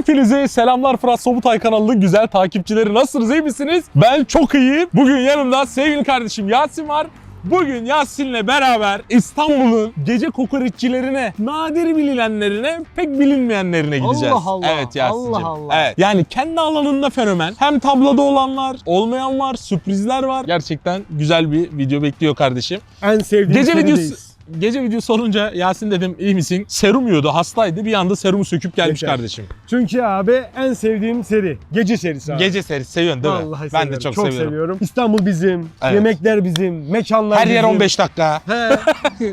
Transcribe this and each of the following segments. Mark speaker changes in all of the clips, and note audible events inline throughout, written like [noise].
Speaker 1: Hepinize selamlar Fırat Sobutay kanalının güzel takipçileri. Nasılsınız iyi misiniz? Ben çok iyiyim. Bugün yanımda sevgili kardeşim Yasin var. Bugün Yasin'le beraber İstanbul'un gece kokoreççilerine, nadir bilinenlerine, pek bilinmeyenlerine gideceğiz.
Speaker 2: Allah Allah,
Speaker 1: Evet Yasin'cim.
Speaker 2: Allah Allah.
Speaker 1: Evet. Yani kendi alanında fenomen. Hem tabloda olanlar, olmayan var, sürprizler var. Gerçekten güzel bir video bekliyor kardeşim.
Speaker 2: En sevdiğim
Speaker 1: Gece videosu. Gece videosu olunca Yasin dedim iyi misin? Serum yiyordu, hastaydı. Bir anda serumu söküp gelmiş
Speaker 2: Yeter.
Speaker 1: kardeşim.
Speaker 2: Çünkü abi en sevdiğim seri. Gece serisi abi.
Speaker 1: Gece serisi seviyorsun değil mi?
Speaker 2: Vallahi
Speaker 1: ben
Speaker 2: seviyorum.
Speaker 1: de çok, seviyorum.
Speaker 2: İstanbul bizim,
Speaker 1: Evet.
Speaker 2: yemekler bizim, mekanlar
Speaker 1: Her
Speaker 2: bizim.
Speaker 1: yer 15 dakika.
Speaker 2: He. [laughs]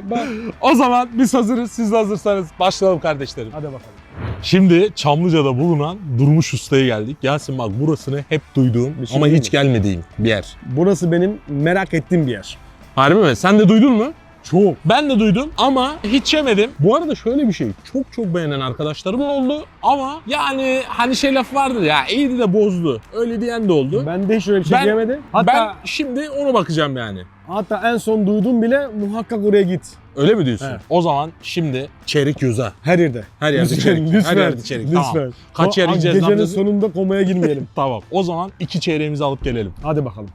Speaker 1: O zaman biz hazırız. Siz de hazırsanız başlayalım kardeşlerim.
Speaker 2: Hadi bakalım.
Speaker 1: Şimdi Çamlıca'da bulunan Durmuş Usta'ya geldik. Yasin bak burasını hep duyduğum
Speaker 2: şey
Speaker 1: ama hiç
Speaker 2: mi?
Speaker 1: gelmediğim bir yer.
Speaker 2: Burası benim merak ettiğim bir yer.
Speaker 1: Harbi mi? Sen de duydun mu?
Speaker 2: Çok.
Speaker 1: Ben de duydum ama hiç yemedim. Bu arada şöyle bir şey. Çok çok beğenen arkadaşlarım oldu ama yani hani şey laf vardır ya iyiydi de bozdu. Öyle diyen de oldu.
Speaker 2: Ben de hiç öyle bir şey
Speaker 1: Ben-
Speaker 2: diyemedim. Hatta,
Speaker 1: ben şimdi ona bakacağım yani.
Speaker 2: hatta en son duydum bile muhakkak oraya git.
Speaker 1: Öyle mi diyorsun?
Speaker 2: Evet.
Speaker 1: O zaman şimdi çeyrek yüze.
Speaker 2: Her yerde.
Speaker 1: Her yerde
Speaker 2: lütfen,
Speaker 1: çeyrek.
Speaker 2: Lütfen.
Speaker 1: Her yerde çeyrek.
Speaker 2: Lütfen.
Speaker 1: Tamam. Kaç yer yiyeceğiz
Speaker 2: Gecenin sonunda komaya girmeyelim. [laughs]
Speaker 1: Tamam. O zaman iki çeyreğimizi alıp gelelim.
Speaker 2: Hadi bakalım.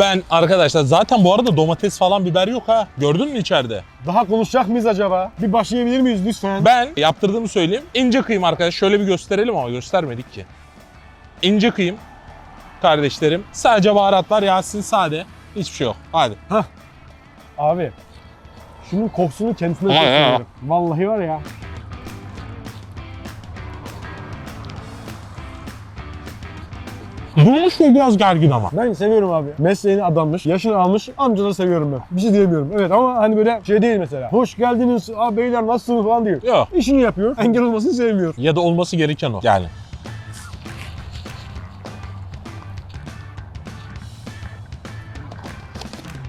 Speaker 1: Ben arkadaşlar zaten bu arada domates falan biber yok ha. Gördün mü içeride?
Speaker 2: Daha konuşacak mıyız acaba? Bir başlayabilir miyiz lütfen?
Speaker 1: Ben yaptırdığımı söyleyeyim. İnce kıyım arkadaş. Şöyle bir gösterelim ama göstermedik ki. İnce kıyım kardeşlerim. Sadece baharatlar Yasin sade. Hiçbir şey yok. Hadi.
Speaker 2: Abi şunun kokusunu kendisine
Speaker 1: ha.
Speaker 2: seviyorum. Vallahi var ya.
Speaker 1: Bunun şey biraz gergin ama.
Speaker 2: Ben seviyorum abi. Mesleğini adanmış, yaşını almış amcaları seviyorum ben. Bir şey diyemiyorum. Evet ama hani böyle şey değil mesela. Hoş geldiniz abi beyler nasılsınız falan diyor.
Speaker 1: Yok.
Speaker 2: İşini yapıyor. [laughs] Engel olmasını sevmiyor.
Speaker 1: Ya da olması gereken o. Yani.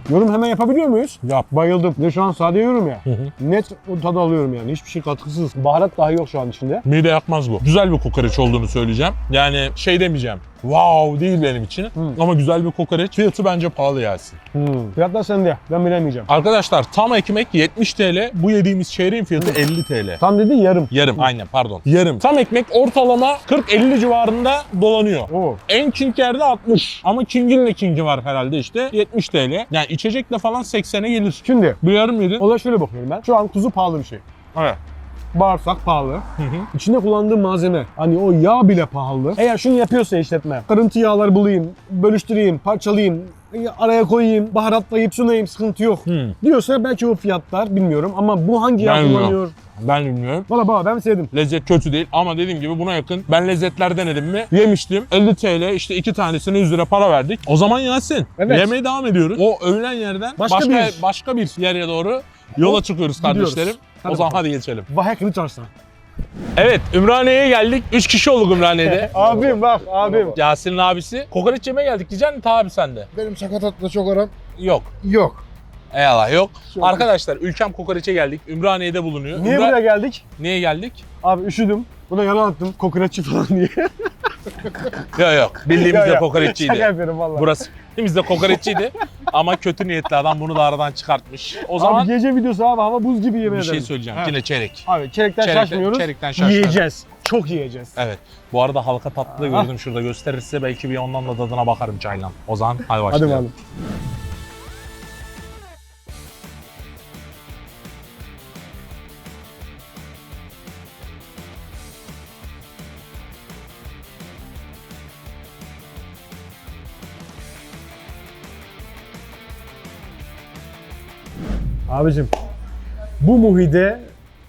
Speaker 2: Yorum hemen yapabiliyor muyuz?
Speaker 1: Yap.
Speaker 2: Bayıldım. De şu an sade yiyorum ya.
Speaker 1: Hı hı.
Speaker 2: Net o tadı alıyorum yani. Hiçbir şey katkısız. Baharat dahi yok şu an içinde.
Speaker 1: Mide yakmaz bu. Güzel bir kokoreç olduğunu söyleyeceğim. Yani şey demeyeceğim. Wow değil benim için.
Speaker 2: Hı.
Speaker 1: Ama güzel bir kokoreç. Fiyatı bence pahalı Yasin.
Speaker 2: Hmm. Fiyatlar sende. Ben bilemeyeceğim.
Speaker 1: Arkadaşlar tam ekmek 70 TL. Bu yediğimiz çeyreğin fiyatı 50 TL.
Speaker 2: Tam dedi yarım.
Speaker 1: Yarım aynen pardon. Yarım. Tam ekmek ortalama 40-50 civarında dolanıyor.
Speaker 2: Oo.
Speaker 1: En king yerde 60. Ama kingin de kingi var herhalde işte 70 TL. Yani içecekle falan 80'e gelir.
Speaker 2: Şimdi
Speaker 1: Bir yarım yedin.
Speaker 2: olaya şöyle bakıyorum ben. Şu an kuzu pahalı bir şey.
Speaker 1: Evet.
Speaker 2: Bağırsak pahalı.
Speaker 1: Hı hı.
Speaker 2: İçinde kullandığı malzeme, hani o yağ bile pahalı. Eğer şunu yapıyorsa işletme, kırıntı yağlar bulayım, bölüştüreyim, parçalayayım, araya koyayım, baharatlayıp sunayım, sıkıntı yok.
Speaker 1: Hı.
Speaker 2: Diyorsa belki o fiyatlar bilmiyorum ama bu hangi yağ kullanıyor?
Speaker 1: Ben bilmiyorum.
Speaker 2: Valla baba ben sevdim.
Speaker 1: Lezzet kötü değil ama dediğim gibi buna yakın. Ben lezzetler denedim mi? Yemiştim. 50 TL işte iki tanesine 100 lira para verdik. O zaman Yasin.
Speaker 2: Evet.
Speaker 1: Yemeye devam ediyoruz. O övülen yerden
Speaker 2: Başka
Speaker 1: başka
Speaker 2: bir-
Speaker 1: başka bir yere doğru yola çıkıyoruz
Speaker 2: Gidiyoruz. Hadi
Speaker 1: o zaman
Speaker 2: bakalım.
Speaker 1: hadi geçelim.
Speaker 2: Vahek Kılıçarslan.
Speaker 1: Evet Ümraniye'ye geldik. 3 kişi olduk Ümraniye'de. [laughs]
Speaker 2: abim bak abim.
Speaker 1: Yasin'in abisi. Kokoreç yemeye geldik diyeceksin ta abi sende.
Speaker 3: Benim sakatatla çok aram
Speaker 1: Yok.
Speaker 3: yok.
Speaker 1: Eyvallah yok.
Speaker 2: Şöyle.
Speaker 1: Arkadaşlar Ülkem Kokoreç'e geldik. Ümraniye'de bulunuyor.
Speaker 2: Niye
Speaker 1: Ümra-
Speaker 2: buraya geldik?
Speaker 1: Niye geldik?
Speaker 2: Abi üşüdüm. Buna yalan attım. Kokoreççi falan diye.
Speaker 1: Yok yok. Bildiğimiz
Speaker 2: Yok,
Speaker 1: de
Speaker 2: yok.
Speaker 1: kokoreççiydi.
Speaker 2: Şaka yapıyorum valla.
Speaker 1: Burası bildiğimiz de kokoreççiydi. [laughs] Ama kötü niyetli adam bunu da aradan çıkartmış. O zaman
Speaker 2: Abi gece videosu abi hava buz gibi yemin
Speaker 1: bir
Speaker 2: ederim.
Speaker 1: şey söyleyeceğim.
Speaker 2: Ha.
Speaker 1: Yine çeyrek.
Speaker 2: Abi çerekten,
Speaker 1: Çerekten-
Speaker 2: şaşmıyoruz.
Speaker 1: çerekten şaşmıyoruz.
Speaker 2: Yiyeceğiz. Çok yiyeceğiz.
Speaker 1: Evet. Bu arada halka tatlı da gördüm şurada gösterirse belki bir ondan da tadına bakarım çayla. O zaman hadi
Speaker 2: Hadi
Speaker 1: başlayalım.
Speaker 2: bakalım. Abicim bu muhide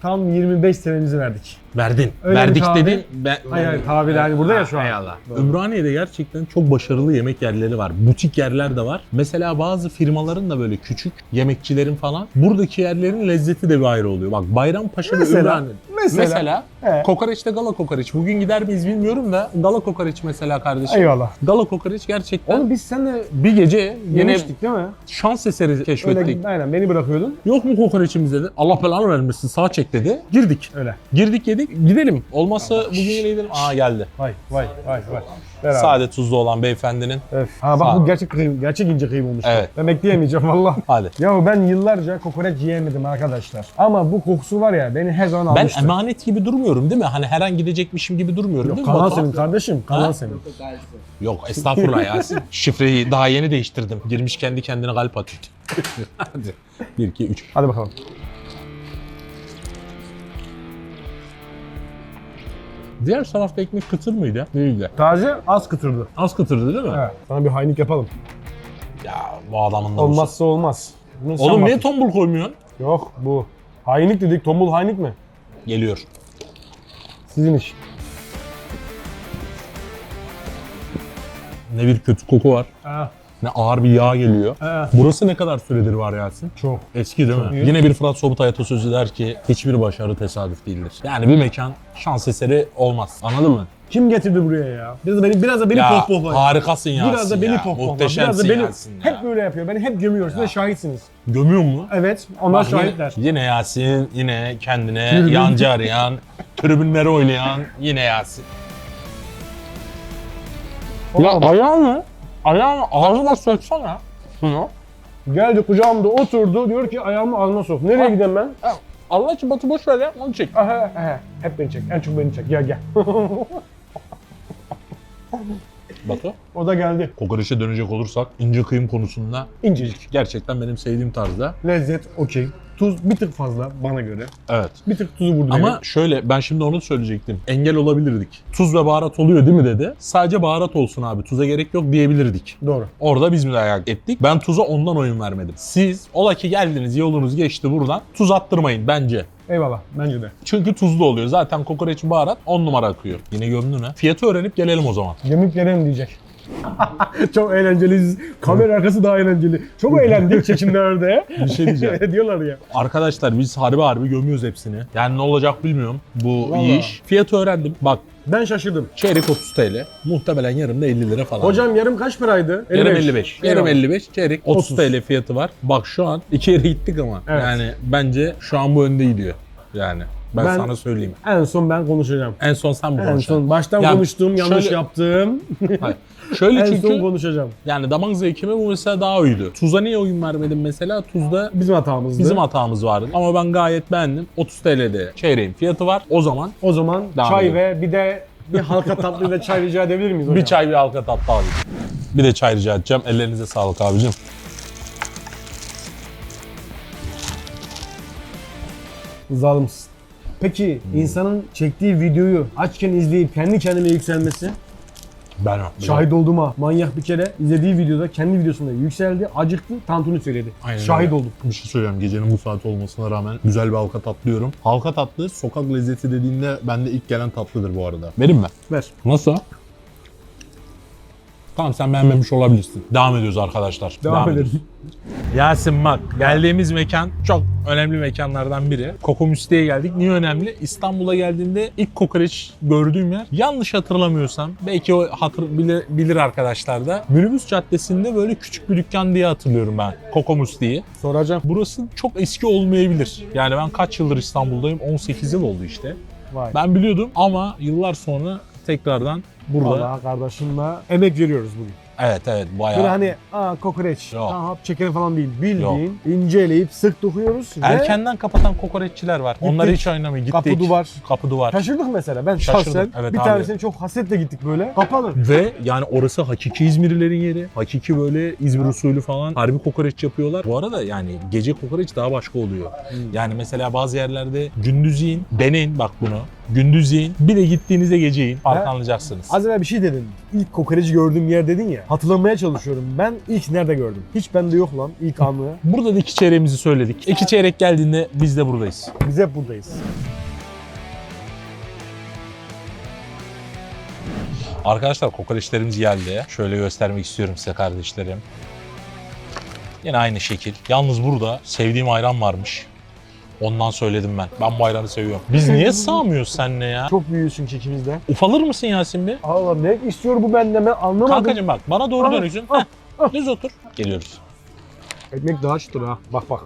Speaker 2: tam 25 senemizi verdik.
Speaker 1: Verdin.
Speaker 2: Öyle
Speaker 1: Verdik
Speaker 2: bir tabir-
Speaker 1: dedin. Ben...
Speaker 2: Hayır hayır tabiri hani burada ya şu an.
Speaker 1: Eyvallah.
Speaker 2: Doğru.
Speaker 1: Ümraniye'de gerçekten çok başarılı yemek yerleri var. Butik yerler de var. Mesela bazı firmaların da böyle küçük yemekçilerin falan buradaki yerlerin lezzeti de bir ayrı oluyor. Bak Bayrampaşa ve
Speaker 2: Mesela,
Speaker 1: Ümraniye.
Speaker 2: Mesela.
Speaker 1: Mesela
Speaker 2: He.
Speaker 1: kokoreçte gala kokoreç. Bugün gider miyiz bilmiyorum da gala kokoreç mesela kardeşim.
Speaker 2: Eyvallah.
Speaker 1: Gala kokoreç gerçekten
Speaker 2: Onu biz seninle
Speaker 1: bir gece
Speaker 2: yemiştik değil mi?
Speaker 1: şans eseri keşfettik.
Speaker 2: Öyle, aynen beni bırakıyordun.
Speaker 1: Yok mu kokoreçimiz dedi. Allah belanı vermesin sağ çek dedi. Girdik.
Speaker 2: Öyle.
Speaker 1: Girdik yedik. Gidelim. Olmazsa bugün yine gidelim. Aa geldi.
Speaker 2: Vay vay vay vay. Ver abi.
Speaker 1: Sade tuzlu olan beyefendinin.
Speaker 2: Öf. Ha bak
Speaker 1: Sağ ol.
Speaker 2: bu gerçek kıyım, gerçek ince kıyım olmuş.
Speaker 1: Evet.
Speaker 2: Ben bekleyemeyeceğim valla.
Speaker 1: Hadi.
Speaker 2: Ya ben yıllarca kokoreç yiyemedim arkadaşlar. Ama bu kokusu var ya beni her zaman
Speaker 1: Ben
Speaker 2: almıştı.
Speaker 1: emanet gibi durmuyorum değil mi? Hani her an gidecekmişim gibi durmuyorum değil mi?
Speaker 2: Kanal
Speaker 1: Batuhan?
Speaker 2: senin kardeşim. Kanal
Speaker 1: Ha?
Speaker 2: senin.
Speaker 1: Yok estağfurullah Yasin. [laughs] Şifreyi daha yeni değiştirdim. Girmiş kendi kendine kalp atıyor. [laughs] Hadi. 1, 2, 3.
Speaker 2: Hadi bakalım.
Speaker 1: Diğer tarafta ekmek kıtır mıydı? Değildi.
Speaker 2: Taze az kıtırdı.
Speaker 1: Az kıtırdı değil mi?
Speaker 2: Evet. Sana bir hainlik yapalım.
Speaker 1: Ya bu adamın da
Speaker 2: Olmazsa olmaz. Bunu sen
Speaker 1: Oğlum niye tombul koymuyorsun?
Speaker 2: Yok bu. Hainlik dedik. Tombul hainlik mi?
Speaker 1: Geliyor.
Speaker 2: Sizin iş.
Speaker 1: Ne bir kötü koku var.
Speaker 2: Ha.
Speaker 1: Ne ağır bir yağ geliyor.
Speaker 2: Ha.
Speaker 1: Burası ne kadar süredir var Yasin?
Speaker 2: Çok.
Speaker 1: Eski değil mi?
Speaker 2: iyi.
Speaker 1: Yine bir Fırat Sobutay atasözü der ki hiçbir başarı tesadüf değildir. Yani bir mekan şans eseri olmaz. Anladın mı?
Speaker 2: Kim getirdi buraya ya? Biraz da beni, biraz da beni
Speaker 1: ya
Speaker 2: pohpohla.
Speaker 1: harikasın Yasin
Speaker 2: Biraz da beni
Speaker 1: ya.
Speaker 2: pohpohla. Biraz
Speaker 1: Muhteşemsin
Speaker 2: da beni
Speaker 1: Yasin ya.
Speaker 2: hep böyle yapıyor. Beni hep gömüyor. Siz de şahitsiniz.
Speaker 1: Gömüyor mu?
Speaker 2: Evet. Onlar
Speaker 1: Bak
Speaker 2: şahitler.
Speaker 1: Yine, Yasin, yine kendine
Speaker 2: Tribün.
Speaker 1: yancı arayan, [laughs] tribünleri oynayan yine Yasin. Ya ayağını, ayağını ağzına soksana. Şunu.
Speaker 2: Geldi kucağımda oturdu. Diyor ki ayağımı ağzıma sok. Nereye
Speaker 1: Ha.
Speaker 2: gideyim ben?
Speaker 1: Allah için Batu boş ver ya, onu çek.
Speaker 2: Aha, aha. Hep beni çek. En çok beni çek. Gel gel. [laughs]
Speaker 1: Batu.
Speaker 2: o da geldi.
Speaker 1: Kokoreçe dönecek olursak ince kıyım konusunda
Speaker 2: İncecik.
Speaker 1: gerçekten benim sevdiğim tarzda.
Speaker 2: Lezzet okey. Tuz bir tık fazla bana göre.
Speaker 1: Evet.
Speaker 2: Bir tık tuzu vurdu
Speaker 1: Ama
Speaker 2: beni.
Speaker 1: şöyle ben şimdi onu söyleyecektim. Engel olabilirdik. Tuz ve baharat oluyor değil mi dedi. Sadece baharat olsun abi. Tuza gerek yok diyebilirdik.
Speaker 2: Doğru.
Speaker 1: Orada biz müdahale ettik. Ben tuza ondan oyun vermedim. Siz ola ki geldiniz yolunuz geçti buradan. Tuz attırmayın bence.
Speaker 2: Eyvallah. Bence de.
Speaker 1: Çünkü tuzlu oluyor. Zaten kokoreç baharat 10 numara akıyor. Yine gömdün ha. Fiyatı öğrenip gelelim o zaman.
Speaker 2: Gömük yerim diyecek. [laughs] Çok eğlenceliyiz. Kamera arkası daha eğlenceli. Çok eğlendik çekimlerde.
Speaker 1: Bir şey diyeceğim. [laughs]
Speaker 2: Diyorlar ya.
Speaker 1: Arkadaşlar biz harbi harbi gömüyoruz hepsini. Yani ne olacak bilmiyorum bu
Speaker 2: Vallahi.
Speaker 1: iş. Fiyatı öğrendim. Bak
Speaker 2: Ben şaşırdım.
Speaker 1: çeyrek 30 TL. Muhtemelen yarım da 50 lira falan.
Speaker 2: Hocam yarım kaç paraydı?
Speaker 1: Yarım 55. Yarım
Speaker 2: Eyvallah.
Speaker 1: 55, çeyrek 30,
Speaker 2: 30.
Speaker 1: TL fiyatı var. Bak şu an iki yere gittik ama.
Speaker 2: Evet.
Speaker 1: Yani bence şu an bu önde gidiyor. Yani ben,
Speaker 2: Ben-
Speaker 1: sana söyleyeyim.
Speaker 2: En son ben konuşacağım.
Speaker 1: En son sen mi
Speaker 2: En
Speaker 1: konuşacaksın?
Speaker 2: son baştan
Speaker 1: Ya
Speaker 2: konuştum, yanlış
Speaker 1: şöyle-
Speaker 2: yaptım.
Speaker 1: Hayır. Şöyle [laughs]
Speaker 2: en
Speaker 1: çünkü
Speaker 2: son konuşacağım.
Speaker 1: yani damak zevkime bu mesela daha uydu. Tuza niye oyun vermedim mesela? Tuzda
Speaker 2: Bizim hatamızdı.
Speaker 1: bizim hatamız vardı. Ama ben gayet beğendim. 30 TL'de çeyreğin fiyatı var. O zaman
Speaker 2: O zaman çay
Speaker 1: edelim.
Speaker 2: ve bir de bir halka tatlıyla çay rica edebilir miyiz hocam?
Speaker 1: bir çay bir halka tatlı alayım. Bir de çay rica edeceğim. Ellerinize sağlık abicim.
Speaker 2: Zalimsin. Peki insanın çektiği videoyu açken izleyip kendi kendine yükselmesi
Speaker 1: Ben o.
Speaker 2: şahit oldum ha. Manyak bir kere izlediği videoda kendi videosunda yükseldi, acıktı, tantuni söyledi.
Speaker 1: Aynen
Speaker 2: şahit
Speaker 1: öyle.
Speaker 2: oldum.
Speaker 1: Bir şey söyleyeyim. Gecenin bu saati olmasına rağmen güzel bir halka tatlı yiyorum. Halka tatlı sokak lezzeti dediğinde bende ilk gelen tatlıdır bu arada. Benim mi?
Speaker 2: Ver.
Speaker 1: Nasıl? Tamam sen beğenmemiş olabilirsin. Devam ediyoruz arkadaşlar.
Speaker 2: Devam,
Speaker 1: ediyoruz.
Speaker 2: edelim.
Speaker 1: Yasin bak geldiğimiz mekan çok önemli mekanlardan biri. Kokomüs'te'ye geldik. Niye önemli? İstanbul'a geldiğimde ilk kokoreç gördüğüm yer yanlış hatırlamıyorsam belki o hatır bilir, bilir arkadaşlar da Minibüs Caddesi'nde böyle küçük bir dükkan diye hatırlıyorum ben. Kokomüs'te'yi.
Speaker 2: Soracağım.
Speaker 1: Burası çok eski olmayabilir. Yani ben kaç yıldır İstanbul'dayım? 18 yıl oldu işte.
Speaker 2: Vay.
Speaker 1: Ben biliyordum ama yıllar sonra tekrardan burada.
Speaker 2: Vallahi kardeşimle emek veriyoruz bugün.
Speaker 1: Evet evet bayağı.
Speaker 2: Böyle hani aa kokoreç,
Speaker 1: Yok.
Speaker 2: aa hap çekelim falan değil. Bildiğin inceleyip sık dokuyoruz ve
Speaker 1: Erkenden kapatan kokoreççiler var. Onları hiç oynamayın. Gittik.
Speaker 2: kapı duvar.
Speaker 1: Kapı duvar.
Speaker 2: Şaşırdık mesela. Ben
Speaker 1: Şaşırdım.
Speaker 2: şahsen
Speaker 1: Evet
Speaker 2: bir
Speaker 1: abi.
Speaker 2: tanesine çok hasetle gittik böyle. Kapalı.
Speaker 1: Ve yani orası hakiki İzmirlilerin yeri. Hakiki böyle İzmir usulü falan harbi kokoreç yapıyorlar. Bu arada yani gece kokoreç daha başka oluyor.
Speaker 2: Hmm.
Speaker 1: Yani mesela bazı yerlerde gündüz yiyin, deneyin bak bunu. Gündüz yiyin, bir de gittiğinizde gece yiyin. Farkı anlayacaksınız.
Speaker 2: Az evvel bir şey dedin. İlk kokoreci gördüğüm yer dedin ya. Hatırlamaya çalışıyorum. Ben ilk nerede gördüm? Hiç bende yok lan ilk anı. [laughs]
Speaker 1: Burada da iki çeyreğimizi söyledik. İki çeyrek geldiğinde biz de buradayız.
Speaker 2: Biz hep buradayız.
Speaker 1: Arkadaşlar kokoreçlerimiz geldi. Şöyle göstermek istiyorum size kardeşlerim. Yine aynı şekil. Yalnız burada sevdiğim ayran varmış. Ondan söyledim ben. Ben bu ayranı seviyorum. Biz niye [laughs] sığamıyoruz seninle ya?
Speaker 2: Çok büyüyoruz çünkü ikimiz de.
Speaker 1: Ufalır mısın Yasin bir?
Speaker 2: Allah ne istiyor bu benden ben anlamadım.
Speaker 1: Kankacığım bak bana doğru
Speaker 2: Ah,
Speaker 1: dönüyorsun.
Speaker 2: ah,
Speaker 1: Heh, Düz otur. Geliyoruz.
Speaker 2: Ekmek daha çıtır ha. Bak bak.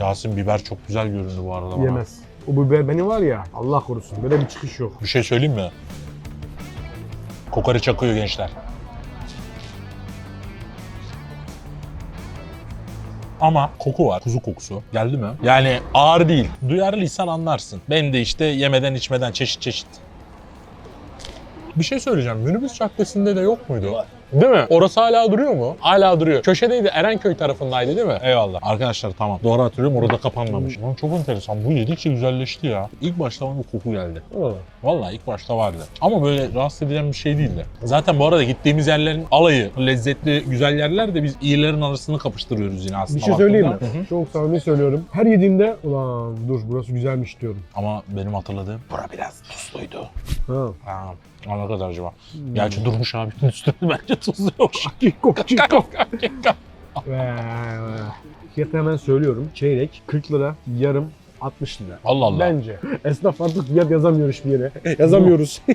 Speaker 1: Yasin biber çok güzel göründü bu arada bana.
Speaker 2: Yemez. O biber beni var ya Allah korusun böyle bir çıkış yok.
Speaker 1: Bir şey söyleyeyim mi? Kokoreç akıyor gençler. Ama koku var. Kuzu kokusu. Geldi mi? Yani ağır değil. Duyarlıysan anlarsın. Ben de işte yemeden içmeden çeşit çeşit. Bir şey söyleyeceğim. Minibüs caddesinde de yok muydu? Değil mi? Orası hala duruyor mu? Hala duruyor. Köşedeydi. Erenköy tarafındaydı değil mi? Eyvallah. Arkadaşlar tamam. Doğru hatırlıyorum. Orada kapanmamış. Lan çok enteresan. Bu yedikçe güzelleşti ya. İlk başta bana koku geldi. Vallahi ilk başta vardı. Ama böyle rahatsız edilen bir şey değildi. Zaten bu arada gittiğimiz yerlerin alayı lezzetli, güzel yerler de biz iyilerin arasını kapıştırıyoruz yine aslında.
Speaker 2: Bir şey söyleyeyim mi?
Speaker 1: Hı hı.
Speaker 2: Çok samimi söylüyorum. Her yediğimde ulan dur burası güzelmiş diyorum.
Speaker 1: Ama benim hatırladığım bura biraz tuzluydu.
Speaker 2: Ha.
Speaker 1: Ha. Ne kadar acaba? Gerçi durmuş abi [laughs] üstünde bence tuzlu yok.
Speaker 2: Kiko kiko. Fiyatı hemen söylüyorum. Çeyrek 40 lira, yarım 60 lira.
Speaker 1: Allah Allah.
Speaker 2: Bence. Esnaf artık fiyat yazamıyor hiçbir yere. [laughs] Yazamıyoruz. [laughs]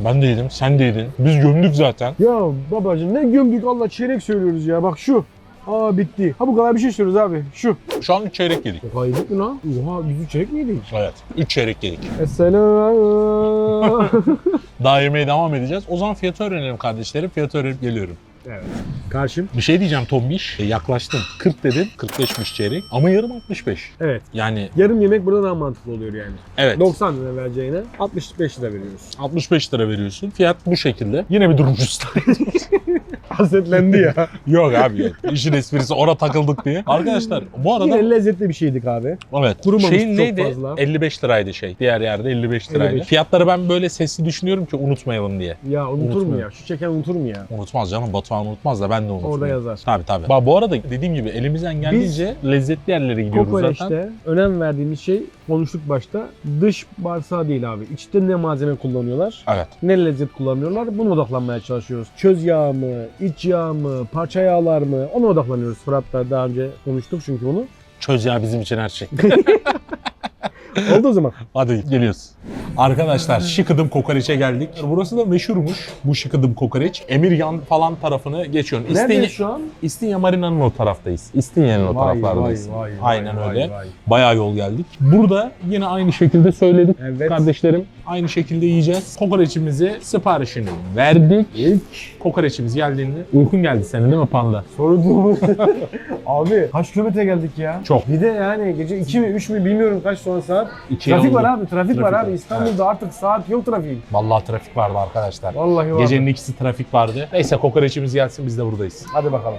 Speaker 1: Ben de yedim, sen de yedin. Biz gömdük zaten.
Speaker 2: ya babacığım ne gömdük Allah çeyrek söylüyoruz ya bak şu. Aa bitti. Ha bu kadar bir şey söylüyoruz abi. Şu.
Speaker 1: Şu an üç çeyrek yedik.
Speaker 2: O kadar yedik mi lan? Oha biz üç çeyrek mi yedik?
Speaker 1: Evet. Üç çeyrek yedik.
Speaker 2: Esselam. [laughs]
Speaker 1: Daha yemeye devam edeceğiz. O zaman fiyatı öğrenelim kardeşlerim. Fiyatı öğrenip geliyorum.
Speaker 2: evet. Karşım.
Speaker 1: Bir şey diyeceğim Tombiş. E, yaklaştın. 40 dedin. 45'miş çeyrek. Ama yarım 65.
Speaker 2: Evet.
Speaker 1: Yani
Speaker 2: Yarım yemek burada daha mantıklı oluyor yani.
Speaker 1: evet.
Speaker 2: 90 lira vereceğine 65 lira veriyoruz.
Speaker 1: 65 lira veriyorsun. Fiyat bu şekilde. Yine bir durmuşuz. [laughs]
Speaker 2: Hasetlendi ya. [laughs]
Speaker 1: yok abi yok. İşin esprisi ona takıldık diye. Arkadaşlar bu arada
Speaker 2: Yine lezzetli bir şeydik abi.
Speaker 1: evet.
Speaker 2: kurumamış
Speaker 1: Şeyin
Speaker 2: çok
Speaker 1: neydi?
Speaker 2: fazla.
Speaker 1: 55 liraydı şey. Diğer yerde 55 liraydı.
Speaker 2: 55.
Speaker 1: Fiyatları ben böyle sesli düşünüyorum ki unutmayalım diye.
Speaker 2: Ya unutur mu ya? Şu çeken unutur mu ya?
Speaker 1: Unutmaz canım. Batuhan unutmaz da ben de unutmam.
Speaker 2: Orada yazar.
Speaker 1: Tabii tabii. Bak bu arada dediğim gibi elimizden geldiğince lezzetli yerlere gidiyoruz zaten.
Speaker 2: Kokoreçte önem verdiğimiz şey konuştuk başta. Dış bağırsağı değil abi. İçte ne malzeme kullanıyorlar?
Speaker 1: Evet.
Speaker 2: Ne lezzet kullanıyorlar? Buna odaklanmaya çalışıyoruz. Çöz yağı mı, iç yağ mı, parça yağlar mı? Ona odaklanıyoruz. Fırat'la daha önce konuştuk çünkü bunu.
Speaker 1: Çöz ya bizim için her şey. [laughs]
Speaker 2: Oldu o zaman.
Speaker 1: Hadi geliyoruz. Arkadaşlar Şıkıdım Kokoreç'e geldik. Burası da meşhurmuş bu Şıkıdım Kokoreç. Emirgan falan tarafını geçiyorsun. İstinye,
Speaker 2: Neredeyiz şu an?
Speaker 1: İstinye Marina'nın o taraftayız. İstinye'nin o taraflardayız.
Speaker 2: vay, vay,
Speaker 1: Aynen
Speaker 2: vay,
Speaker 1: öyle.
Speaker 2: vay.
Speaker 1: Bayağı yol geldik. Burada yine aynı şekilde söyledik.
Speaker 2: Evet.
Speaker 1: Kardeşlerim aynı şekilde yiyeceğiz. Kokoreçimizi siparişini verdik. İlk kokoreçimiz geldiğinde uykun geldi senin değil mi Panda?
Speaker 2: Sorduğumuz. [laughs] abi kaç kilometre geldik ya?
Speaker 1: Çok.
Speaker 2: Bir de yani gece 2 mi 3 mü bilmiyorum kaç sonra saat.
Speaker 1: İkiye
Speaker 2: trafik var
Speaker 1: oldu.
Speaker 2: abi trafik, var
Speaker 1: Trafik
Speaker 2: abi.
Speaker 1: var.
Speaker 2: İstanbul'da artık saat yok trafik.
Speaker 1: Vallahi trafik vardı arkadaşlar.
Speaker 2: Vallahi var.
Speaker 1: Gecenin ikisi trafik vardı. Neyse kokoreçimiz gelsin biz de buradayız.
Speaker 2: Hadi bakalım.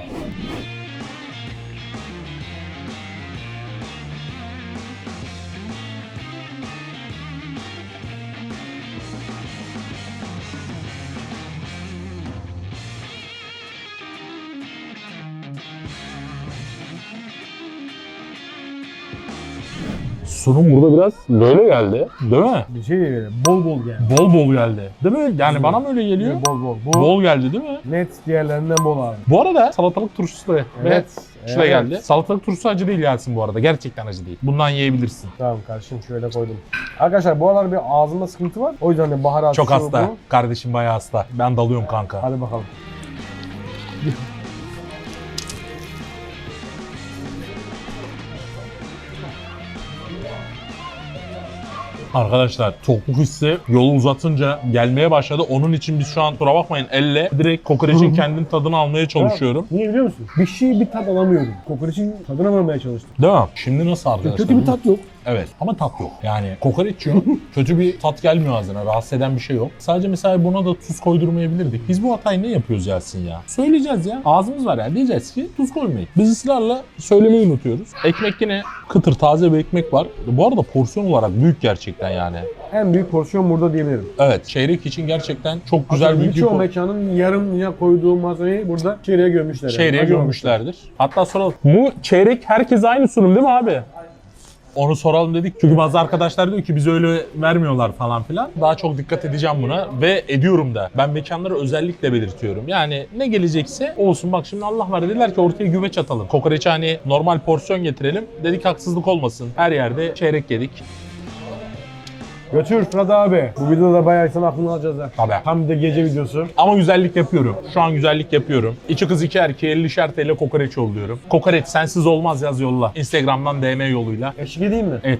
Speaker 1: Sunum burada biraz böyle geldi. Değil mi?
Speaker 2: Bir şey değil bol bol geldi.
Speaker 1: Bol bol geldi. Değil mi? Yani bana mı öyle geliyor?
Speaker 2: Bol bol. Bu
Speaker 1: Bol geldi değil mi?
Speaker 2: net diğerlerinden bol abi.
Speaker 1: Bu arada salatalık turşusu da
Speaker 2: Evet.
Speaker 1: şuraya
Speaker 2: evet.
Speaker 1: geldi. Salatalık turşusu acı değil Yasin bu arada. Gerçekten acı değil. Bundan yiyebilirsin.
Speaker 2: Tamam kardeşim şöyle koydum. Arkadaşlar bu aralar bir ağzımda sıkıntı var. O yüzden de baharat
Speaker 1: Çok hasta.
Speaker 2: bu.
Speaker 1: Kardeşim bayağı hasta. Ben dalıyorum kanka.
Speaker 2: Hadi bakalım.
Speaker 1: Arkadaşlar tokluk hissi yolu uzatınca gelmeye başladı. Onun için biz şu an kusura bakmayın elle direkt kokoreçin kendinin tadını almaya çalışıyorum.
Speaker 2: Niye biliyor musun? Bir şey bir tat alamıyordum. Kokoreçin tadına varmaya çalıştım.
Speaker 1: Değil mi? Şimdi nasıl arkadaşlar?
Speaker 2: Kötü bir tat yok.
Speaker 1: Evet ama tat yok. Yani kokoreç yiyor. [laughs] kötü bir tat gelmiyor ağzına. Rahatsız eden bir şey yok. Sadece mesela buna da tuz koydurmayabilirdik. Biz bu hatayı ne yapıyoruz Yasin ya? Söyleyeceğiz ya. Ağzımız var yani. Diyeceğiz ki tuz koymayın. Biz ısrarla söylemeyi unutuyoruz. Ekmek yine kıtır taze bir ekmek var. Bu arada porsiyon olarak büyük gerçekten yani.
Speaker 2: En büyük porsiyon burada diyebilirim.
Speaker 1: Evet çeyrek için gerçekten çok güzel
Speaker 2: Aslında
Speaker 1: bir
Speaker 2: birçok
Speaker 1: bir
Speaker 2: mekanın yarımya koyduğu malzemeyi burada çeyreğe gömmüşler.
Speaker 1: çeyreğe
Speaker 2: Acımamış.
Speaker 1: gömmüşlerdir. Hatta soralım. Bu çeyrek herkes aynı sunum değil mi abi? Onu soralım dedik. Çünkü bazı arkadaşlar diyor ki biz öyle vermiyorlar falan filan. Daha çok dikkat edeceğim buna ve ediyorum da. Ben mekanları özellikle belirtiyorum. Yani ne gelecekse olsun. Bak şimdi Allah var dediler ki ortaya güveç atalım. Kokoreçi hani normal porsiyon getirelim. Dedik haksızlık olmasın. Her yerde çeyrek yedik.
Speaker 2: Götür Fırat abi. Bu videoda bayağı insan aklını alacağız ha.
Speaker 1: Tabii.
Speaker 2: Tam bir de gece videosu.
Speaker 1: Ama güzellik yapıyorum. Şu an güzellik yapıyorum. İki kız iki erkeğe 50'şer TL kokoreç yolluyorum. Kokoreç sensiz olmaz yaz yolla. Instagram'dan DM yoluyla.
Speaker 2: Eşlik edeyim mi?
Speaker 1: Evet.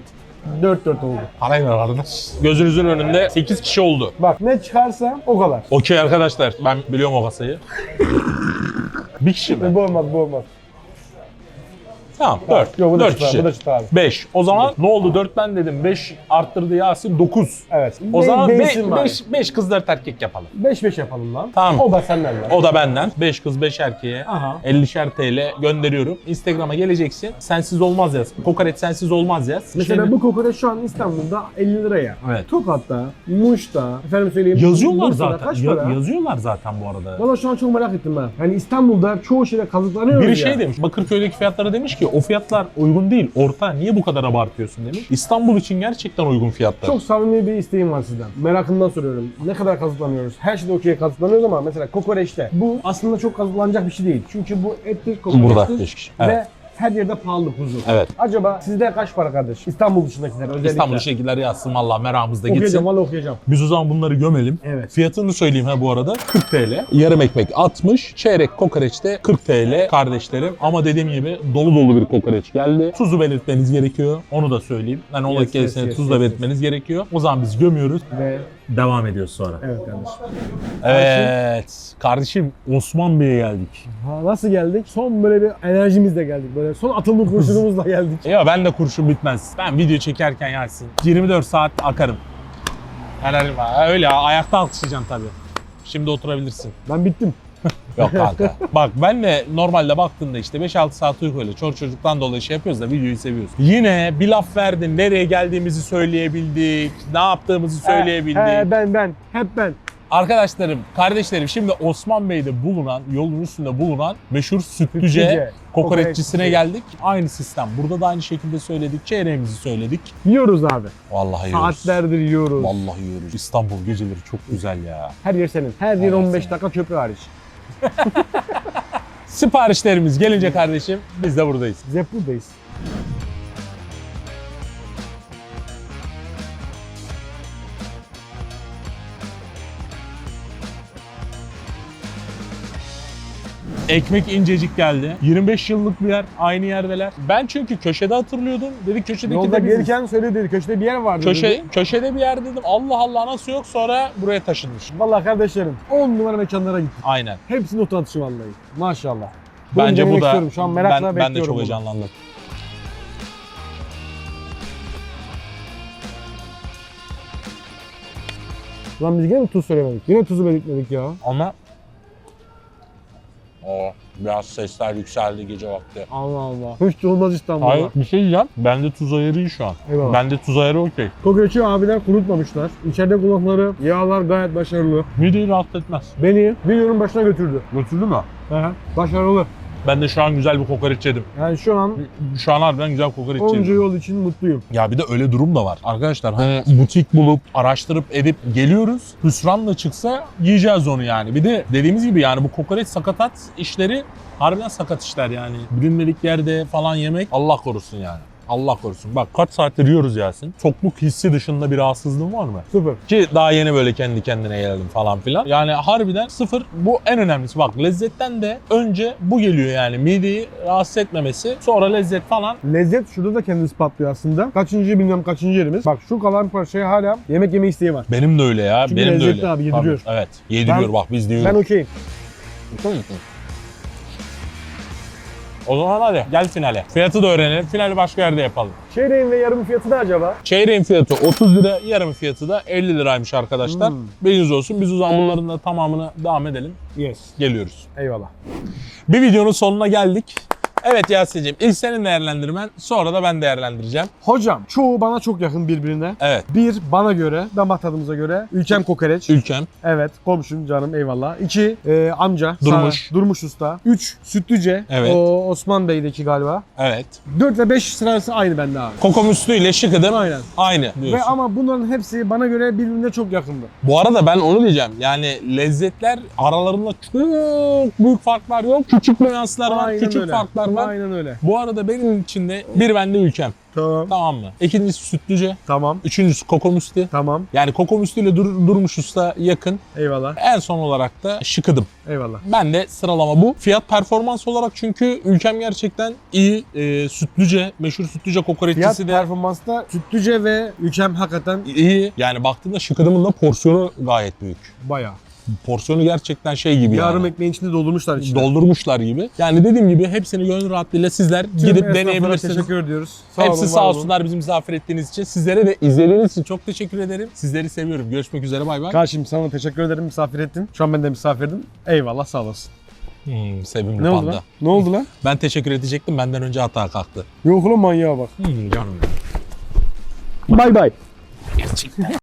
Speaker 2: 4-4 oldu.
Speaker 1: Parayla arkadaş. Gözünüzün önünde 8 kişi oldu.
Speaker 2: Bak ne çıkarsa o kadar.
Speaker 1: Okey arkadaşlar. Ben biliyorum o kasayı. [laughs] Bir kişi mi?
Speaker 2: Bu olmaz bu olmaz.
Speaker 1: Tamam. 4.
Speaker 2: Yok bu da
Speaker 1: 4
Speaker 2: çıktı abi,
Speaker 1: kişi.
Speaker 2: bu da çıktı abi.
Speaker 1: 5. O zaman ne oldu? 4 ben dedim. 5 arttırdı Yasin 9.
Speaker 2: Evet.
Speaker 1: O zaman
Speaker 2: Değilsin bari.
Speaker 1: 5 5 kız 4 erkek yapalım.
Speaker 2: 5-5 yapalım lan.
Speaker 1: Tamam.
Speaker 2: O da senden lan.
Speaker 1: O da benden. 5 kız 5 erkeğe
Speaker 2: Aha.
Speaker 1: 50'şer TL gönderiyorum. Instagram'a geleceksin. Sensiz olmaz yaz. Kokoreç sensiz olmaz yaz.
Speaker 2: Mesela
Speaker 1: Şimdi-
Speaker 2: bu kokoreç şu an İstanbul'da 50 liraya.
Speaker 1: Evet.
Speaker 2: Tokat'ta, Muş'ta, efendim söyleyeyim.
Speaker 1: yazıyorlar
Speaker 2: Bursa'da
Speaker 1: zaten.
Speaker 2: Kaç
Speaker 1: Ya-
Speaker 2: para?
Speaker 1: yazıyorlar zaten bu arada.
Speaker 2: Valla şu an çok merak ettim ben. Hani İstanbul'da çoğu şeyde kazıklanıyoruz
Speaker 1: Biri
Speaker 2: ya.
Speaker 1: şey demiş, Bakırköy'deki fiyatlara demiş ki o fiyatlar uygun değil, orta. Niye bu kadar abartıyorsun demiş. İstanbul için gerçekten uygun fiyatlar.
Speaker 2: Çok samimi bir isteğim var sizden. Merakımdan soruyorum. Ne kadar kazıklanıyoruz? Her şeyde okey kazıklanıyoruz ama mesela kokoreçte. Bu aslında çok kazıklanacak bir şey değil. Çünkü bu ettir, kokoreçtir.
Speaker 1: Burada kişi.
Speaker 2: Ve
Speaker 1: Evet.
Speaker 2: Her yerde pahalı kuzu.
Speaker 1: Evet.
Speaker 2: Acaba sizde kaç para kardeş? İstanbul dışındakiler özellikle.
Speaker 1: İstanbul dışındakiler yazsın valla meramızda
Speaker 2: Okuyacağım
Speaker 1: gitsin.
Speaker 2: valla okuyacağım.
Speaker 1: Biz o zaman bunları gömelim.
Speaker 2: Evet.
Speaker 1: Fiyatını söyleyeyim ha bu arada. 40 TL. Yarım ekmek 60. Çeyrek kokoreçte 40 TL kardeşlerim. Ama dediğim gibi dolu dolu bir kokoreç geldi. Tuzu belirtmeniz gerekiyor. Onu da söyleyeyim. Yani
Speaker 2: Yes,
Speaker 1: dakikasını
Speaker 2: yes, yes,
Speaker 1: tuz da
Speaker 2: yes,
Speaker 1: belirtmeniz gerekiyor. O zaman biz gömüyoruz.
Speaker 2: Ve
Speaker 1: Devam ediyoruz sonra.
Speaker 2: evet kardeşim.
Speaker 1: Evet. Kardeşim Osman Bey'e geldik.
Speaker 2: Ha, nasıl geldik? Son böyle bir enerjimizle geldik. Böyle son atılma kurşunumuzla [laughs] geldik.
Speaker 1: Ya ben de kurşun bitmez. Ben video çekerken Yasin 24 saat akarım. Var. Öyle ayakta alkışlayacaksın tabii. Şimdi oturabilirsin.
Speaker 2: Ben bittim. [laughs]
Speaker 1: Yok kanka. Bak ben de normalde baktığında işte 5-6 saat uykuyla çor çocuktan dolayı şey yapıyoruz da videoyu seviyoruz. Yine bir laf verdin. Nereye geldiğimizi söyleyebildik. Ne yaptığımızı söyleyebildik.
Speaker 2: He, he, ben ben. Hep ben.
Speaker 1: Arkadaşlarım, kardeşlerim şimdi Osman Bey'de bulunan, yolun üstünde bulunan meşhur Sütlüce,
Speaker 2: Sütlüce,
Speaker 1: kokoreççisine
Speaker 2: kokoreççisi.
Speaker 1: geldik. Aynı sistem. Burada da aynı şekilde söyledik. Çeyreğimizi söyledik.
Speaker 2: Yiyoruz abi.
Speaker 1: Vallahi yiyoruz.
Speaker 2: Saatlerdir yiyoruz.
Speaker 1: Vallahi yiyoruz. İstanbul geceleri çok güzel ya.
Speaker 2: Her yer senin. Her yer
Speaker 1: Evet,
Speaker 2: 15
Speaker 1: senin.
Speaker 2: dakika köprü hariç.
Speaker 1: Siparişlerimiz gelince kardeşim biz de buradayız.
Speaker 2: Biz hep buradayız.
Speaker 1: Ekmek incecik geldi. 25 yıllık bir yer. Aynı yerdeler. Ben çünkü köşede hatırlıyordum. Dedik köşedeki
Speaker 2: Yolda
Speaker 1: de biziz.
Speaker 2: gelirken söyledi köşede bir yer vardı
Speaker 1: Köşe,
Speaker 2: dedi.
Speaker 1: köşede bir yer dedim. Allah Allah nasıl yok sonra buraya taşınmış.
Speaker 2: Vallahi kardeşlerim 10 numara mekanlara gittik.
Speaker 1: Aynen.
Speaker 2: Hepsinin not atışı vallahi. Maşallah. Bunu
Speaker 1: Bence bu da.
Speaker 2: Şu an merakla
Speaker 1: ben, ben de çok
Speaker 2: bunu.
Speaker 1: heyecanlandım.
Speaker 2: Lan biz yine mi tuz söylemedik? Yine tuzu belirtmedik ya.
Speaker 1: Ama o biraz sesler yükseldi gece vakti.
Speaker 2: Allah Allah. Hiç olmaz İstanbul'da.
Speaker 1: Hayır bir şey diyeceğim. Bende tuz ayarı iyi şu an.
Speaker 2: Eyvallah.
Speaker 1: Bende tuz ayarı okey.
Speaker 2: Kokoreçi abiler kurutmamışlar. İçeride kullandıkları yağlar gayet başarılı.
Speaker 1: Mideyi rahatsız etmez.
Speaker 2: Beni videonun başına götürdü.
Speaker 1: Götürdü mü?
Speaker 2: Aha. Başarılı.
Speaker 1: Ben de şu an güzel bir kokoreç yedim.
Speaker 2: Yani şu an
Speaker 1: Şu an harbiden güzel kokoreç
Speaker 2: onca
Speaker 1: yedim.
Speaker 2: yol için mutluyum.
Speaker 1: Ya bir de öyle durum da var. Arkadaşlar hani butik bulup araştırıp edip geliyoruz. Hüsranla çıksa yiyeceğiz onu yani. Bir de dediğimiz gibi yani bu kokoreç sakatat işleri harbiden sakat işler yani. Bilinmedik yerde falan yemek Allah korusun yani. Allah korusun. Bak kaç saattir yiyoruz Yasin. Tokluk hissi dışında bir rahatsızlığın var mı?
Speaker 2: Sıfır.
Speaker 1: Ki daha yeni böyle kendi kendine geldim falan filan. Yani harbiden sıfır. Bu en önemlisi. Bak lezzetten de önce bu geliyor yani. Mideyi rahatsız etmemesi. Sonra lezzet falan.
Speaker 2: Lezzet şurada da kendisi patlıyor aslında. Kaçıncı bilmem kaçıncı yerimiz. Bak şu kalan parçaya hala yemek yeme isteği var.
Speaker 1: Benim de öyle ya.
Speaker 2: Çünkü
Speaker 1: Benim de
Speaker 2: lezzetli
Speaker 1: öyle.
Speaker 2: abi, yediriyor.
Speaker 1: Tabii, evet. Yediriyor
Speaker 2: Ben-
Speaker 1: bak biz diyoruz.
Speaker 2: Ben okeyim.
Speaker 1: O zaman hadi gel finale. Fiyatı da öğrenelim. Finali başka yerde yapalım.
Speaker 2: Çeyreğin ve yarım fiyatı ne acaba?
Speaker 1: Çeyreğin fiyatı 30 lira, yarım fiyatı da 50 liraymış arkadaşlar.
Speaker 2: Hmm.
Speaker 1: Bilginiz olsun. Biz o zaman bunların da tamamını devam edelim.
Speaker 2: Yes.
Speaker 1: Geliyoruz.
Speaker 2: Eyvallah.
Speaker 1: Bir videonun sonuna geldik. Evet Yasin'cim ilk senin değerlendirmen sonra da ben değerlendireceğim.
Speaker 2: Hocam çoğu bana çok yakın birbirine.
Speaker 1: Evet.
Speaker 2: Bir bana göre, damak tadımıza göre ülkem kokoreç.
Speaker 1: Ülkem.
Speaker 2: Evet komşum canım eyvallah. İki e, amca.
Speaker 1: Durmuş.
Speaker 2: Sağ- Durmuş usta. Üç sütlüce.
Speaker 1: Evet.
Speaker 2: O Osman Bey'deki galiba.
Speaker 1: Evet.
Speaker 2: Dört ve beş sırası aynı bende abi.
Speaker 1: Kokomüslü ile şıkıdım.
Speaker 2: Aynen.
Speaker 1: Aynı diyorsun.
Speaker 2: Ve ama bunların hepsi bana göre birbirine çok yakındı.
Speaker 1: Bu arada ben onu diyeceğim. Yani lezzetler aralarında çok büyük farklar yok. Küçük nüanslar var,
Speaker 2: Aynen
Speaker 1: küçük
Speaker 2: öyle.
Speaker 1: farklar var.
Speaker 2: Aynen öyle.
Speaker 1: Bu arada benim için de bir bende ülkem.
Speaker 2: Tamam.
Speaker 1: Tamam mı? İkincisi sütlüce.
Speaker 2: Tamam.
Speaker 1: Üçüncüsü kokomüslü.
Speaker 2: Tamam.
Speaker 1: Yani kokomüslü ile dur, durmuş usta yakın.
Speaker 2: Eyvallah.
Speaker 1: En son olarak da şıkıdım.
Speaker 2: Eyvallah.
Speaker 1: Ben de sıralama bu. Fiyat performans olarak çünkü ülkem gerçekten iyi. Ee, sütlüce, meşhur sütlüce
Speaker 2: Fiyat
Speaker 1: kokoreççisi de
Speaker 2: performansta sütlüce ve ülkem hakikaten
Speaker 1: iyi. Yani baktığında şıkıdımın da porsiyonu gayet büyük.
Speaker 2: bayağı.
Speaker 1: Porsiyonu gerçekten şey gibi
Speaker 2: Yarım
Speaker 1: yani.
Speaker 2: ekmeğin içinde doldurmuşlar içine.
Speaker 1: Doldurmuşlar gibi. Yani dediğim gibi hepsini gönül rahatlığıyla sizler
Speaker 2: Tüm
Speaker 1: gidip deneyebilirsiniz.
Speaker 2: Teşekkür ediyoruz.
Speaker 1: Hepsi
Speaker 2: olun,
Speaker 1: sağ olsunlar bizi misafir ettiğiniz için. Sizlere de izlediğiniz için çok teşekkür ederim. Sizleri seviyorum. Görüşmek üzere bay bay.
Speaker 2: Karşım sana teşekkür ederim misafir ettin. Şu an ben de misafirdim. Eyvallah sağ olasın.
Speaker 1: Hmm, sevimli
Speaker 2: Ne oldu
Speaker 1: panda.
Speaker 2: lan? Ne oldu lan?
Speaker 1: Ben teşekkür edecektim. Benden önce hata kalktı.
Speaker 2: Yok ulan manyağa bak.
Speaker 1: Hmm, canım.
Speaker 2: Bay bay.